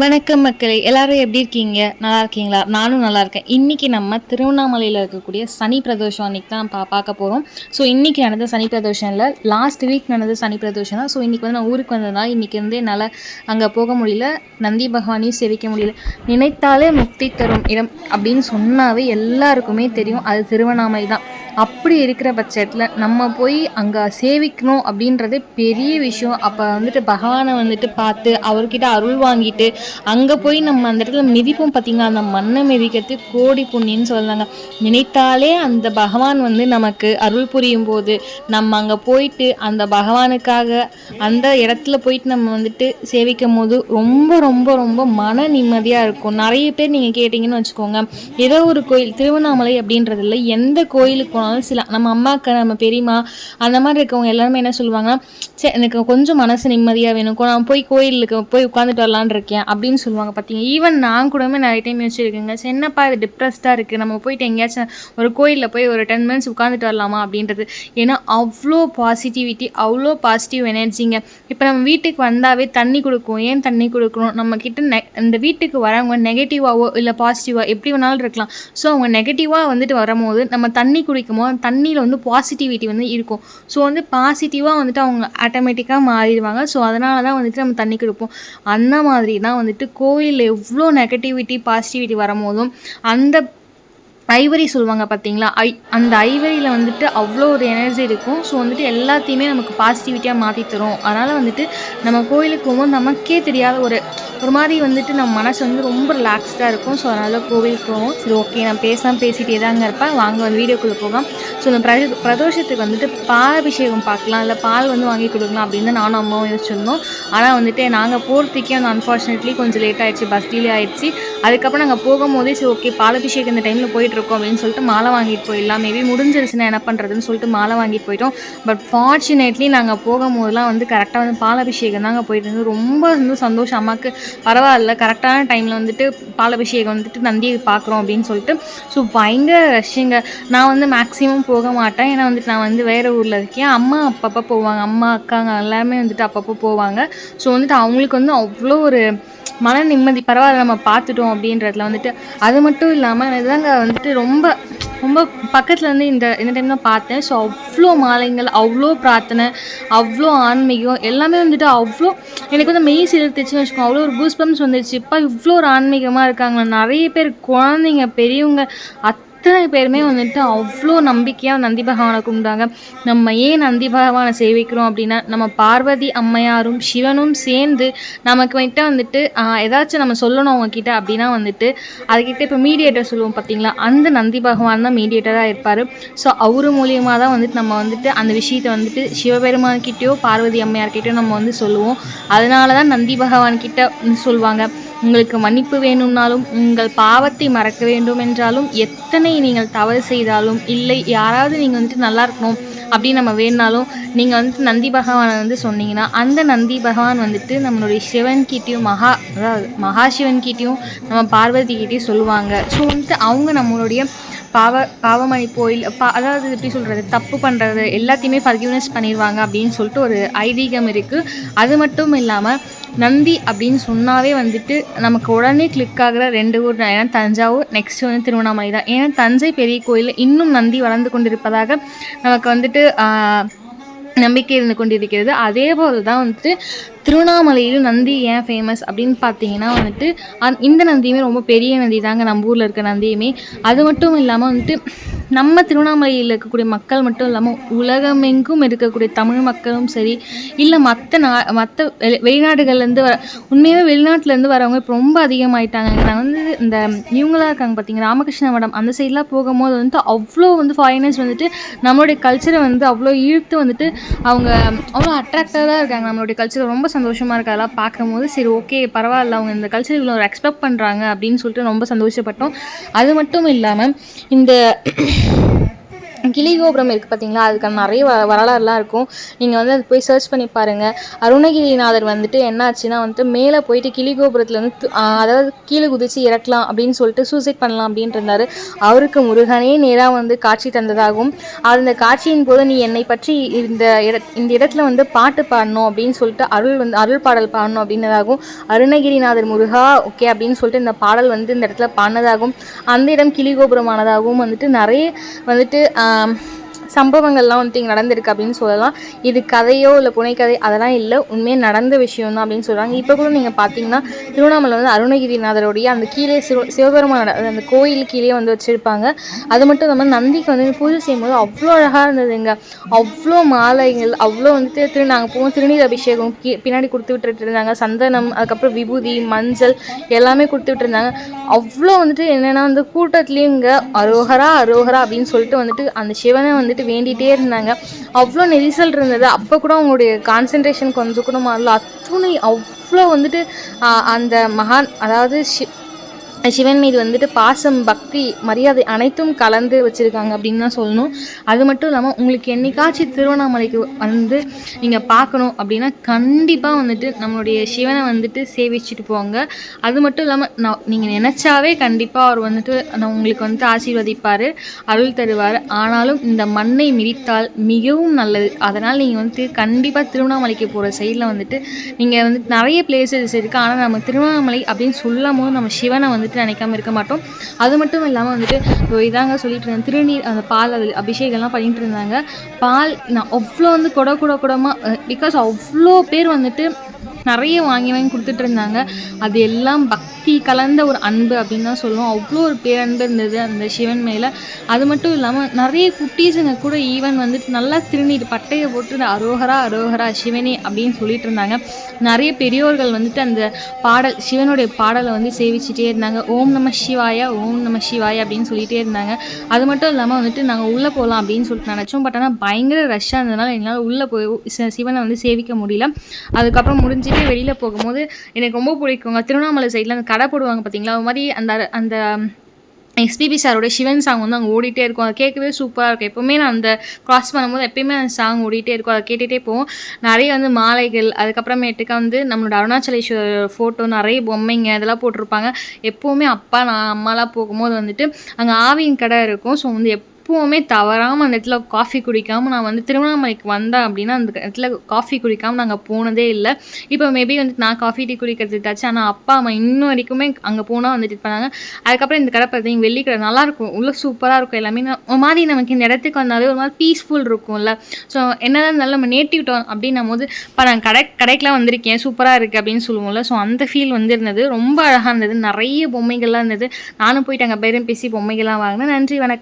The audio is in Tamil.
வணக்கம் மக்களே எல்லாரும் எப்படி இருக்கீங்க? நல்லா இருக்கீங்களா? நானும் நல்லா இருக்கேன். இன்றைக்கி நம்ம திருவண்ணாமலையில் இருக்கக்கூடிய சனி பிரதோஷம் அன்றைக்கி தான் பா பார்க்க போகிறோம் ஸோ இன்றைக்கி நடந்த சனி பிரதோஷம் இல்லை லாஸ்ட் வீக் நடந்த சனி பிரதோஷம் தான் ஸோ இன்றைக்கி வந்து நான் ஊருக்கு வந்ததுனால இன்றைக்கி வந்து என்னால் அங்கே போக முடியல. நந்தி பகவானையும் சேவிக்க முடியல. நினைத்தாலே முக்தி தரும் இடம் அப்படின்னு சொன்னாவே எல்லாருக்குமே தெரியும். அது திருவண்ணாமலை தான். அப்படி இருக்கிற பட்சத்தில் நம்ம போய் அங்கே சேவிக்கணும் அப்படின்றது பெரிய விஷயம். அப்போ வந்துட்டு பகவானை வந்துட்டு பார்த்து அவர்கிட்ட அருள் வாங்கிட்டு அங்கே போய் நம்ம அந்த இடத்துல மிதிப்போம் பார்த்திங்கன்னா அந்த மண்ணை மிதிக்கிறது கோடி புண்ணின்னு சொல்லுவாங்க. நினைத்தாலே அந்த பகவான் வந்து நமக்கு அருள் புரியும் போது நம்ம அங்கே போயிட்டு அந்த பகவானுக்காக அந்த இடத்துல போயிட்டு நம்ம வந்துட்டு சேவிக்கும் போது ரொம்ப ரொம்ப ரொம்ப மன நிம்மதியாக இருக்கும். நிறைய பேர் நீங்கள் கேட்டிங்கன்னு வச்சுக்கோங்க. ஏதோ ஒரு கோயில் திருவண்ணாமலை அப்படின்றது இல்லை எந்த கோயிலுக்கு போனாலும் சில நம்ம அம்மாக்கு நம்ம பெரியம்மா அந்த மாதிரி இருக்கவங்க எல்லாருமே என்ன சொல்லுவாங்கன்னா சரி எனக்கு கொஞ்சம் மனசு நிம்மதியாக வேணும். நான் போய் கோயிலுக்கு போய் உட்காந்துட்டு வரலான்னு இருக்கேன். அப்படின்னு சொல்லுவாங்க. பார்த்தீங்க ஈவன் நான் கூடமே நிறைய டைம் யோசிச்சிருக்கேங்க. சரி என்னப்பா இது டிப்ரெஸ்டாக இருக்குது நம்ம போயிட்டு எங்கேயாச்சும் ஒரு கோயிலில் போய் ஒரு டென் மினிட்ஸ் உட்காந்துட்டு வரலாமா? அப்படின்றது. ஏன்னா அவ்வளோ பாசிட்டிவிட்டி அவ்வளோ பாசிட்டிவ் எனர்ஜிங்க இப்போ நம்ம வீட்டுக்கு வந்தாவே தண்ணி கொடுக்கும். ஏன் தண்ணி கொடுக்கணும்? நம்ம கிட்ட நெ இந்த வீட்டுக்கு வரவங்க நெகட்டிவாவோ இல்லை பாசிட்டிவாக எப்படி வேணாலும் இருக்கலாம். ஸோ அவங்க நெகட்டிவாக வந்துட்டு வரும்போது நம்ம தண்ணி குடிக்கும் போது தண்ணியில் வந்து பாசிட்டிவிட்டி வந்து இருக்கும். ஸோ வந்து பாசிட்டிவாக வந்துட்டு அவங்க ஆட்டோமேட்டிக்காக மாறிடுவாங்க. ஸோ அதனால தான் வந்துட்டு நம்ம தண்ணி கொடுப்போம். அந்த மாதிரி தான் வந்துட்டு கோயிலில் எவ்வளோ நெகட்டிவிட்டி பாசிட்டிவிட்டி வரும்போதும் அந்த ஐவரி சொல்லுவாங்க பார்த்தீங்களா ஐ அந்த ஐவரியில் வந்துட்டு அவ்வளோ ஒரு எனர்ஜி இருக்கும். ஸோ வந்துட்டு எல்லாத்தையுமே நமக்கு பாசிட்டிவிட்டியாக மாற்றி தரும். அதனால் வந்துட்டு நம்ம கோயிலுக்கு போகும்போது நமக்கே தெரியாத ஒரு ஒரு மாதிரி வந்துட்டு நம்ம மனசு வந்து ரொம்ப ரிலாக்ஸ்டாக இருக்கும். ஸோ அதனால் கோவிலுக்கு போவோம். சரி ஓகே நான் பேசாமல் பேசிகிட்டே தாங்க இருப்பேன். வாங்க வந்து வீடியோக்குள்ளே போகலாம். ஸோ இந்த பிர பிரதோஷத்துக்கு வந்துட்டு பால் அபிஷேகம் பார்க்கலாம். இல்லை பால் வந்து வாங்கி கொடுக்கலாம் அப்படின்னு தான் நானும் அம்மாவும் யோசிச்சிருந்தோம். ஆனால் வந்துட்டு நாங்கள் போகிறதுக்கே வந்து அன்ஃபார்ச்சுனேட்லி கொஞ்சம் லேட் ஆயிடுச்சு. பஸ் டிலே ஆயிடுச்சு. அதுக்கப்புறம் நாங்கள் போகும்போதே சரி ஓகே பால் அபிஷேகம் இந்த டைமில் போயிட்டுருக்கோம் அப்படின்னு சொல்லிட்டு மாலை வாங்கிட்டு போயிடலாம். மேபி முடிஞ்சிருச்சுன்னா என்ன பண்ணுறதுன்னு சொல்லிட்டு மாலை வாங்கிட்டு போயிட்டோம். பட் ஃபார்ச்சுனேட்லி நாங்கள் போகும்போதெல்லாம் வந்து கரெக்டாக வந்து பால் அபிஷேகம் தாங்க போயிட்டு இருந்தோம் ரொம்ப வந்து சந்தோஷம். அம்மாவுக்கு பரவாயில்ல கரெக்டான டைமில் வந்துட்டு பாலபிஷேகம் வந்துட்டு நந்தியை பார்க்குறோம் அப்படின்னு சொல்லிட்டு. ஸோ பயங்கர ரஷ்ஷுங்க நான் வந்து மேக்ஸிமம் போக மாட்டேன். ஏன்னா வந்துட்டு நான் வந்து வேறு ஊரில் இருக்கேன். அம்மா அப்பப்போ போவாங்க. அம்மா அக்காங்க எல்லாமே வந்துட்டு அப்பப்போ போவாங்க. ஸோ வந்துட்டு அவங்களுக்கு வந்து அவ்வளோ ஒரு மன நிம்மதி பரவாயில்ல நம்ம பார்த்துட்டோம் அப்படின்றதுல வந்துட்டு. அது மட்டும் இல்லாமல் இதாங்க வந்துட்டு ரொம்ப ரொம்ப பக்கத்தில் இருந்து இந்த இந்த டைம் தான் பார்த்தேன். ஸோ அவ்வளோ மாலைங்கள் அவ்வளோ பிரார்த்தனை அவ்வளோ ஆன்மீகம் எல்லாமே வந்துட்டு அவ்வளோ எனக்கு வந்து மெய் சிறுத்துச்சுன்னு வச்சுக்கோங்க. அவ்வளோ ஒரு கூஸ் பம்ப்ஸ் வந்துச்சு இப்போ இவ்வளோ ஒரு ஆன்மீகமாக இருக்காங்க நிறைய பேர் குழந்தைங்க பெரியவங்க அத் அத்தனை பேருமே வந்துட்டு அவ்வளோ நம்பிக்கையாக நந்தி பகவானை கும்பிட்டாங்க நம்ம ஏன் நந்தி பகவானை சேவிக்கிறோம் அப்படின்னா நம்ம பார்வதி அம்மையாரும் சிவனும் சேர்ந்து நமக்கு வந்துட்டு வந்துட்டு ஏதாச்சும் நம்ம சொல்லணும் அவங்கக்கிட்ட அப்படின்னா வந்துட்டு அதுக்கிட்ட இப்போ மீடியேட்டர் சொல்லுவோம் பார்த்தீங்களா அந்த நந்தி பகவான் தான் மீடியேட்டராக இருப்பார். ஸோ அவர் மூலியமாக தான் வந்துட்டு நம்ம வந்துட்டு அந்த விஷயத்தை வந்துட்டு சிவபெருமான்கிட்டயோ பார்வதி அம்மையார்கிட்டயோ நம்ம வந்து சொல்லுவோம். அதனால தான் நந்தி பகவான்கிட்ட சொல்லுவாங்க. உங்களுக்கு மன்னிப்பு வேணும்னாலும் உங்கள் பாவத்தை மறக்க வேண்டும் என்றாலும் எத்தனை நீங்கள் தவறு செய்தாலும் இல்லை யாராவது நீங்கள் வந்துட்டு நல்லா இருக்கணும் அப்படின்னு நம்ம வேணாலும் நீங்கள் வந்துட்டு நந்தி பகவானை வந்து சொன்னீங்கன்னா அந்த நந்தி பகவான் வந்துட்டு நம்மளுடைய சிவன்கிட்டயும் மகா அதாவது மகாசிவன்கிட்டயும் நம்ம பார்வதி கிட்டேயும் சொல்லுவாங்க. ஸோ வந்துட்டு அவங்க நம்மளுடைய பாவ பாவமணி இல்லை பா அதாவது எப்படி சொல்கிறது தப்பு பண்ணுறது எல்லாத்தையுமே ஃபர்கிவ்னஸ் பண்ணிடுவாங்க அப்படின்னு சொல்லிட்டு ஒரு ஐதீகம் இருக்குது அது மட்டும் இல்லாமல் நந்தி அப்படின்னு சொன்னாவே வந்துட்டு நமக்கு உடனே கிளிக் ஆகிற ரெண்டு ஊர் தான். ஏன்னா தஞ்சாவூர் நெக்ஸ்ட் வந்து திருவண்ணாமலை தான். ஏன்னா தஞ்சை பெரிய கோயிலில் இன்னும் நந்தி வளர்ந்து கொண்டிருப்பதாக நமக்கு வந்துட்டு நம்பிக்கை இருந்து கொண்டிருக்கிறது. அதே போல் தான் வந்துட்டு திருவண்ணாமலையில் நந்தி ஏன் ஃபேமஸ் அப்படின்னு பார்த்தீங்கன்னா வந்துட்டு அந் இந்த நந்தியுமே ரொம்ப பெரிய நந்தி தாங்க. நம்ம ஊரில் இருக்க நந்தியுமே. அது மட்டும் இல்லாமல் வந்துட்டு நம்ம திருவண்ணாமலையில் இருக்கக்கூடிய மக்கள் மட்டும் இல்லாமல் உலகமெங்கும் இருக்கக்கூடிய தமிழ் மக்களும் சரி இல்லை மற்ற நா மற்ற வெளி வெளிநாடுகள்லேருந்து வர உண்மையாகவே வெளிநாட்டிலேருந்து வரவங்க இப்போ ரொம்ப அதிகமாயிட்டாங்க. நான் வந்து இந்த இவங்களாம் இருக்காங்க பார்த்தீங்க ராமகிருஷ்ண மடம் அந்த சைட்லாம் போகும்போது வந்துட்டு அவ்வளோ வந்து ஃபாரினர்ஸ் வந்துட்டு நம்மளுடைய கல்ச்சரை வந்து அவ்வளோ இழுத்து வந்துட்டு அவங்க அவ்வளோ அட்ராக்டாக இருக்காங்க. நம்மளுடைய கல்ச்சரை ரொம்ப சந்தோஷமாக இருக்குது அதெல்லாம் பார்க்கும்போது சரி ஓகே பரவாயில்ல அவங்க இந்த கல்ச்சர் இவ்வளோ எக்ஸ்பெக்ட் பண்ணுறாங்க அப்படின்னு சொல்லிட்டு ரொம்ப சந்தோஷப்பட்டோம். அது மட்டும் இல்லாமல் இந்த கிளி கோபுரம் இருக்குது பார்த்தீங்களா அதுக்கான நிறைய வ வரலாறுலாம் இருக்கும். நீங்கள் வந்து அது போய் சர்ச் பண்ணி பாருங்கள் அருணகிரிநாதர் வந்துட்டு என்னாச்சுன்னா வந்துட்டு மேலே போயிட்டு கிளி கோபுரத்துலேருந்து வந்து து- அதாவது கீழே குதிச்சு இறக்கலாம் அப்படின்னு சொல்லிட்டு சூசைட் பண்ணலாம் அப்படின்ட்டு இருந்தார். அவருக்கு முருகனே நேராக வந்து காட்சி தந்ததாகவும் அந்த காட்சியின் போது நீ என்னை பற்றி இந்த இட இந்த இடத்துல வந்து பாட்டு பாடணும் அப்படின்னு சொல்லிட்டு அருள் வந்து அருள் பாடல் பாடணும் அப்படின்னதாகவும் அருணகிரிநாதர் முருகா ஓகே அப்படின்னு சொல்லிட்டு இந்த பாடல் வந்து இந்த இடத்துல பாடினதாகவும் அந்த இடம் கிளி கோபுரமானதாகவும் வந்துட்டு நிறைய வந்துட்டு Um, சம்பவங்கள்லாம் வந்துட்டு இங்கே நடந்திருக்கு அப்படின்னு சொல்லலாம். இது கதையோ இல்லை புனைக்கதை அதெல்லாம் இல்லை. உண்மையாக நடந்த விஷயம் தான் அப்படின்னு சொல்கிறாங்க இப்போ கூட நீங்கள் பார்த்தீங்கன்னா திருவண்ணாமலை வந்து அருணகிரிநாதருடைய அந்த கீழே சிவ சிவபெருமான அந்த கோயில் கீழே வந்து வச்சுருப்பாங்க. அது மட்டும் இல்லாமல் நந்திக்கு வந்து பூஜை செய்யும்போது அவ்வளோ அழகாக இருந்ததுங்க. அவ்வளோ மாலைகள் அவ்வளோ வந்துட்டு திரு நாங்கள் போவோம் திருநீர் அபிஷேகம் கீ பின்னாடி கொடுத்து விட்டுட்டு இருந்தாங்க. சந்தனம் அதுக்கப்புறம் விபூதி மஞ்சள் எல்லாமே கொடுத்து விட்டுருந்தாங்க அவ்வளோ வந்துட்டு என்னென்னா வந்து கூட்டத்துலேயும் இங்கே அரோகரா அரோகரா அப்படின்னு சொல்லிட்டு வந்துட்டு அந்த சிவனை வந்துட்டு வேண்டிகிட்டே இருந்தாங்க. அவ்வளோ நெரிசல் இருந்தது. அப்போ கூட அவங்களுடைய கான்சென்ட்ரேஷன் கொஞ்சம் கூட மாறல. அத்துணை அவ்வளோ வந்துட்டு அந்த மகான் அதாவது ஷி சிவன் மீது வந்துட்டு பாசம் பக்தி மரியாதை அனைத்தும் கலந்து வச்சுருக்காங்க அப்படின்னு தான் சொல்லணும். அது மட்டும் இல்லாமல் உங்களுக்கு என்னைக்காச்சும் திருவண்ணாமலைக்கு வந்து நீங்கள் பார்க்கணும் அப்படின்னா கண்டிப்பாக வந்துட்டு நம்மளுடைய சிவனை வந்துட்டு சேவிச்சுட்டு போங்க. அது மட்டும் இல்லாமல் நான் நீங்கள் நினச்சாவே கண்டிப்பாக அவர் வந்துட்டு நான் உங்களுக்கு வந்துட்டு ஆசீர்வதிப்பார் அருள் தருவார். ஆனாலும் இந்த மண்ணை மிதித்தால் மிகவும் நல்லது. அதனால் நீங்கள் வந்துட்டு கண்டிப்பாக திருவண்ணாமலைக்கு போகிற சைடில் வந்துட்டு நீங்கள் வந்து நிறைய பிளேசஸ் இருக்குது ஆனால் நம்ம திருவண்ணாமலை அப்படின்னு சொல்லும் போது நம்ம சிவனை வந்துட்டு நினைக்காம இருக்க மாட்டோம். அது மட்டும் இல்லாமல் வந்துட்டு இப்போ இதாங்க சொல்லிட்டு இருந்தேன் திருநீர் அந்த பால் அதில் அபிஷேகம்லாம் பண்ணிட்டு இருந்தாங்க. பால் நான் அவ்வளோ வந்து கொட கூட குடமாக பிகாஸ் அவ்வளோ பேர் வந்துட்டு நிறைய வாங்கி வாங்கி கொடுத்துட்டு இருந்தாங்க. அது எல்லாம் பக்தி கலந்த ஒரு அன்பு அப்படின்னு தான் சொல்லுவோம். அவ்வளோ ஒரு பேரன்பு இருந்தது அந்த சிவன் மேலே. அது மட்டும் இல்லாமல் நிறைய குட்டீஸுங்க கூட ஈவன் வந்துட்டு நல்லா திருநீர் பட்டையை போட்டு அரோகரா அரோகரா சிவனே அப்படின்னு சொல்லிட்டு இருந்தாங்க. நிறைய பெரியோர்கள் வந்துட்டு அந்த பாடல் சிவனுடைய பாடலை வந்து சேவிச்சிட்டே இருந்தாங்க. ஓம் நம சிவாயா ஓம் நம சிவாயா அப்படின்னு சொல்லிட்டே இருந்தாங்க. அது மட்டும் இல்லாமல் வந்துட்டு நாங்கள் உள்ளே போகலாம் அப்படின்னு சொல்லிட்டு நினச்சோம். பட் ஆனால் பயங்கர ரஷ்ஷாக இருந்ததுனால எங்களால் உள்ளே போய் சிவனை வந்து சேவிக்க முடியல. அதுக்கப்புறம் முடிஞ்சு முடிஞ்சுட்டு வெளியில் போகும்போது எனக்கு ரொம்ப பிடிக்குங்க. திருவண்ணாமலை சைடில் அந்த கடை போடுவாங்க பார்த்தீங்களா அது மாதிரி அந்த அந்த எஸ்பிபி சாரோட சிவன் சாங் வந்து அங்கே ஓடிட்டே இருக்கும். அதை கேட்கவே சூப்பராக இருக்கும். எப்போவுமே நான் அந்த கிராஸ் பண்ணும்போது எப்பயுமே அந்த சாங் ஓடிட்டே இருக்கும். அதை கேட்டுகிட்டே போவோம். நிறைய வந்து மாலைகள் அதுக்கப்புறமேட்டுக்கா வந்து நம்மளோட அருணாச்சலேஸ்வரர் ஃபோட்டோ நிறைய பொம்மைங்க இதெல்லாம் போட்டிருப்பாங்க. எப்போவுமே அப்பா நான் அம்மாலாம் போகும்போது வந்துட்டு அங்கே ஆவியின் கடை இருக்கும். ஸோ வந்து எப் எப்போவுமே தவறாமல் அந்த இடத்துல காஃபி குடிக்காமல் நான் வந்து திருவண்ணாமலைக்கு வந்தேன் அப்படின்னா அந்த இடத்துல காஃபி குடிக்காமல் நாங்கள் போனதே இல்லை. இப்போ மேபி வந்துட்டு நான் காஃபி டீ குடிக்கிறது விட்டாச்சு ஆனால் அப்பா அம்மா இன்னும் வரைக்குமே அங்கே போனால் வந்துட்டு பண்ணாங்க அதுக்கப்புறம் இந்த கடை பார்த்தீங்க வெள்ளிக்கடை நல்லாயிருக்கும் உள்ள சூப்பராக இருக்கும் எல்லாமே. ஒரு மாதிரி நமக்கு இந்த இடத்துக்கு வந்தாலே ஒரு மாதிரி பீஸ்ஃபுல் இருக்கும்ல. ஸோ என்னதான் இருந்தாலும் நம்ம நேட்டிவ் டவுன் அப்படின்னும் போது இப்போ நான் கடை கடைக்கெலாம் வந்திருக்கேன். சூப்பராக இருக்குது அப்படின்னு சொல்லுவோம்ல. ஸோ அந்த ஃபீல் வந்து இருந்தது. ரொம்ப அழகாக இருந்தது. நிறைய பொம்மைகள்லாம் இருந்தது. நானும் போயிட்டு அங்கே பேரும் பேசி பொம்மைகள்லாம் வாங்கினேன். நன்றி வணக்கம்.